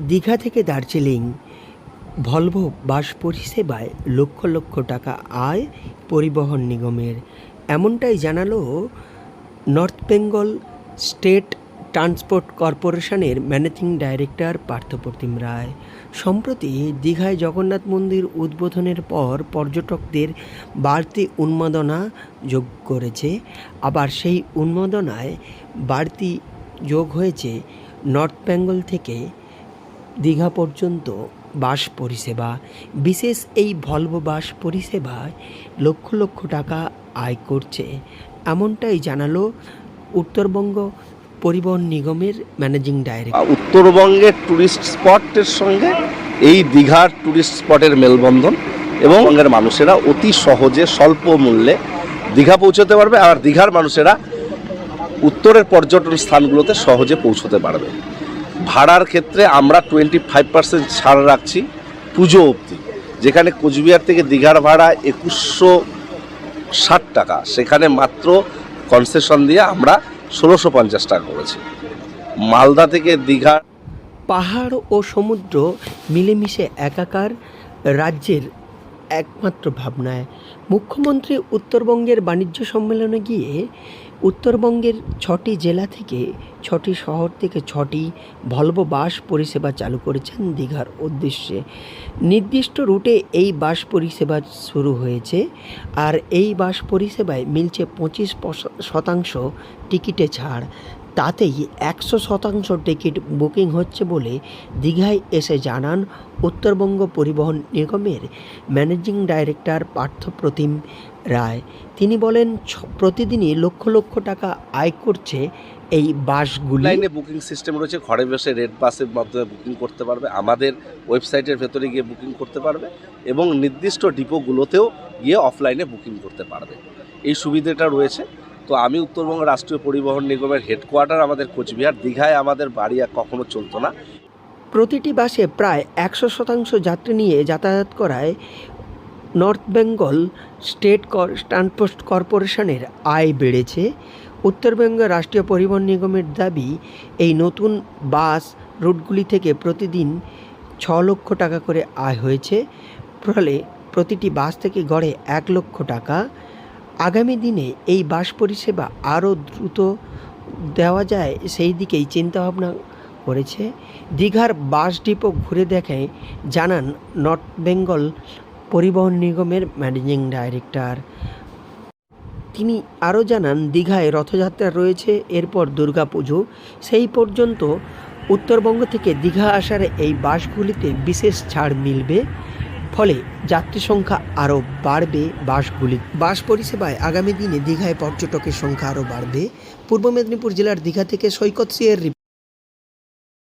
দীঘা থেকে Darjeeling, Volvo bus পরিষেবায় লক্ষ লক্ষ টাকা আয় পরিবহন নিগমের। এমনটাই জানালো নর্থ বেঙ্গল স্টেট ট্রান্সপোর্ট কর্পোরেশনের ম্যানেজিং ডাইরেক্টর পার্থপ্রতিম রায়। সম্প্রতি দীঘায় জগন্নাথ মন্দির উদ্বোধনের পর পর্যটকদের বাড়তি উন্মাদনা যোগ করেছে। আবার সেই উন্মাদনায় বাড়তি যোগ হয়েছে নর্থ বেঙ্গল থেকে দীঘা পর্যন্ত বাস পরিষেবা, বিশেষ এই ভলভো বাস পরিষেবায় লক্ষ লক্ষ টাকা আয় করছে। এমনটাই জানালো উত্তরবঙ্গ পরিবহন নিগমের ম্যানেজিং ডাইরেক্টর। উত্তরবঙ্গের ট্যুরিস্ট স্পটের সঙ্গে এই দীঘার ট্যুরিস্ট স্পটের মেলবন্ধন এবং বঙ্গের মানুষেরা অতি সহজে স্বল্প মূল্যে দীঘা পৌঁছতে পারবে আর দীঘার মানুষেরা উত্তরের পর্যটন স্থানগুলোতে সহজে পৌঁছতে পারবে। ভাড়ার ক্ষেত্রে আমরা টোয়েন্টি ফাইভ পার্সেন্ট ছাড় রাখছি পুজো অবধি। যেখানে কোচবিহার থেকে দীঘার ভাড়া একুশশো ষাট টাকা। সেখানে মাত্র কনসেশন দিয়ে আমরা ষোলোশো পঞ্চাশ টাকা করেছি। মালদা থেকে দীঘা পাহাড় ও সমুদ্র মিলেমিশে একাকার রাজ্যের একমাত্র ভাবনায়। মুখ্যমন্ত্রী উত্তরবঙ্গের বাণিজ্য সম্মেলনে গিয়ে উত্তরবঙ্গের ছটি জেলা থেকে ছটি শহর থেকে ছটি ভলভো বাস পরিষেবা চালু করেছেন দীঘার উদ্দেশ্যে। নির্দিষ্ট রুটে এই বাস পরিষেবা শুরু হয়েছে আর এই বাস পরিষেবায় মিলছে পঁচিশ শতাংশ টিকিটে ছাড়। তাতেই একশো শতাংশ টিকিট বুকিং হচ্ছে বলে দীঘায় এসে জানান উত্তরবঙ্গ পরিবহন নিগমের ম্যানেজিং ডাইরেক্টর পার্থপ্রতিম রায়। তিনি বলেন প্রতিদিনই লক্ষ লক্ষ টাকা আয় করছে এই বাসগুলি। অনলাইনে বুকিং সিস্টেম রয়েছে, ঘরে বসে রেড বাসের মাধ্যমে বুকিং করতে পারবে, আমাদের ওয়েবসাইটের ভেতরে গিয়ে বুকিং করতে পারবে এবং নির্দিষ্ট ডিপোগুলোতেও গিয়ে অফলাইনে বুকিং করতে পারবে। এই সুবিধাটা রয়েছে। তো আমি উত্তরবঙ্গ রাষ্ট্রীয় পরিবহন নিগমের হেডকোয়ার্টার আমাদের কোচবিহার। দীঘায় আমাদের বাড়ি আর কখনো চলতো না। প্রতিটি বাসে প্রায় একশো শতাংশ যাত্রী নিয়ে যাতায়াত করায় নর্থ বেঙ্গল স্টেট ট্রান্সপোর্ট কর্পোরেশনের আয় বেড়েছে। উত্তরবঙ্গ রাষ্ট্রীয় পরিবহন নিগমের দাবি, এই নতুন বাস রুটগুলি থেকে প্রতিদিন ছ লক্ষ টাকা করে আয় হয়েছে। ফলে প্রতিটি বাস থেকে গড়ে এক লক্ষ টাকা। আগামী দিনে এই বাস পরিষেবা আরও দ্রুত দেওয়া যায়, সেই দিকেই চিন্তাভাবনা করেছে। দীঘার বাস ডিপো ঘুরে দেখে জানান নর্থ বেঙ্গল পরিবহন নিগমের ম্যানেজিং ডাইরেক্টর। তিনি আরও জানান, দীঘায় রথযাত্রা রয়েছে, এরপর দুর্গাপুজো। সেই পর্যন্ত উত্তরবঙ্গ থেকে দীঘা আসার এই বাসগুলিতে বিশেষ ছাড় মিলবে। ফলে যাত্রী সংখ্যা আরও বাড়বে বাসগুলি বাস পরিষেবায় আগামী দিনে দীঘায় পর্যটকের সংখ্যা আরও বাড়বে। পূর্ব মেদিনীপুর জেলার দীঘা থেকে সৈকত সিয়ের